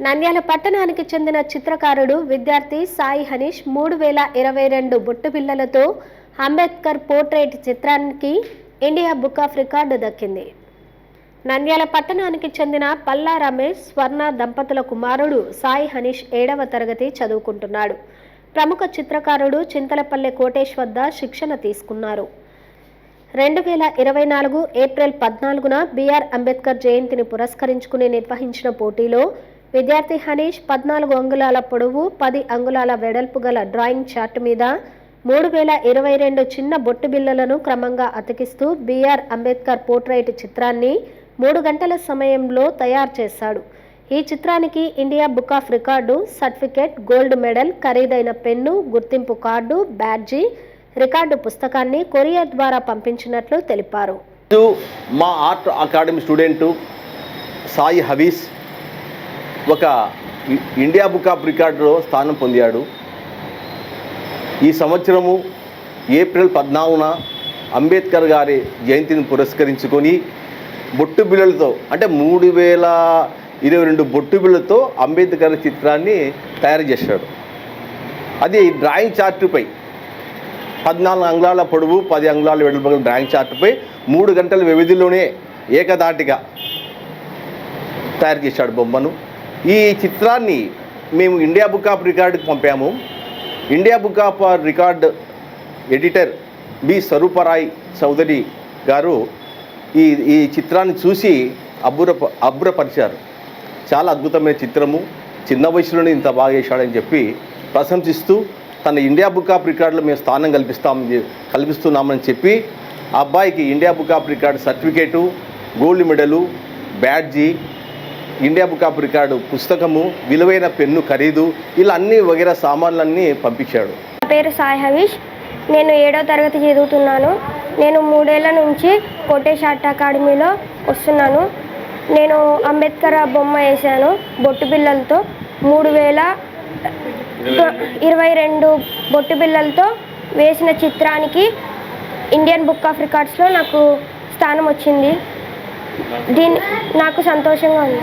నంద్యాల పట్టణానికి చెందిన చిత్రకారుడు విద్యార్థి సాయి హనీష్ మూడు వేల ఇరవై రెండు బొట్టు పిల్లలతో అంబేద్కర్ పోర్ట్రేట్ చిత్రానికి ఇండియా బుక్ ఆఫ్ రికార్డు దక్కింది. నంద్యాల పట్టణానికి చెందిన పల్లా రమేష్ స్వర్ణ దంపతుల కుమారుడు సాయి హనీష్ ఏడవ తరగతి చదువుకుంటున్నాడు. ప్రముఖ చిత్రకారుడు చింతలపల్లె కోటేష్ వద్ద శిక్షణ తీసుకున్నారు. రెండు వేల ఇరవై నాలుగు ఏప్రిల్ పద్నాలుగున బిఆర్ అంబేద్కర్ జయంతిని పురస్కరించుకుని నిర్వహించిన పోటీలో విద్యార్థి హనీష్ పద్నాలుగు అంగుళాల పొడవు పది అంగుళాల వెడల్పు గల డ్రాయింగ్ చార్ట్ మీద మూడు వేల ఇరవై రెండు చిన్న బొట్టు బిళ్ళలను క్రమంగా అతికిస్తూ బిఆర్ అంబేద్కర్ పోర్ట్రైట్ చిత్రాన్ని మూడు గంటల సమయంలో తయారు చేశాడు. ఈ చిత్రానికి India book of record certificate gold medal ఖరీదైన పెన్ను గుర్తింపు కార్డు బ్యాడ్జీ రికార్డు పుస్తకాన్ని కొరియర్ ద్వారా పంపించినట్లు తెలిపారు. మా art academy student Sai Havis ఒక ఇండియా బుక్ ఆఫ్ రికార్డులో స్థానం పొందాడు. ఈ సంవత్సరము ఏప్రిల్ పద్నాలుగున అంబేద్కర్ గారి జయంతిని పురస్కరించుకొని బొట్టు బిళ్ళలతో అంటే మూడు వేల ఇరవై రెండు బొట్టు బిళ్ళతో అంబేద్కర్ చిత్రాన్ని తయారు చేశాడు. అది డ్రాయింగ్ చార్టుపై పద్నాలుగు అంగుళాల పొడవు పది అంగుళాల వెడల్పు డ్రాయింగ్ చార్ట్పై మూడు గంటల వ్యవధిలోనే ఏకదాటిగా తయారు చేశాడు బొమ్మను. ఈ చిత్రాన్ని మేము ఇండియా బుక్ ఆఫ్ రికార్డుకి పంపాము. India book of record editor B Swarooprai Chowdary గారు ఈ ఈ చిత్రాన్ని చూసి అబ్బుర అబ్బురపరిచారు. చాలా అద్భుతమైన చిత్రము. చిన్న వయసులోనే ఇంత బాగా చేశాడని చెప్పి ప్రశంసిస్తూ తన ఇండియా బుక్ ఆఫ్ రికార్డులో మేము స్థానం కల్పిస్తాం కల్పిస్తున్నామని చెప్పి అబ్బాయికి India book of record certificate gold medal బ్యాడ్జీ India book of record పుస్తకము విలువైన పెన్ను ఖరీదు ఇలా అన్ని వగేరా సామాన్లన్నీ పంపించాడు. నా పేరు సాయి హవీష్ నేను ఏడో తరగతి చదువుతున్నాను. నేను మూడేళ్ళ నుంచి కోటేష్ ఆర్ట్ అకాడమీలో వస్తున్నాను. నేను అంబేద్కర్ బొమ్మ వేశాను బొట్టు పిల్లలతో మూడు వేల ఇరవై రెండు బొట్టు పిల్లలతో వేసిన చిత్రానికి ఇండియన్ బుక్ ఆఫ్ రికార్డ్స్లో నాకు స్థానం వచ్చింది. దీని నాకు సంతోషంగా ఉంది.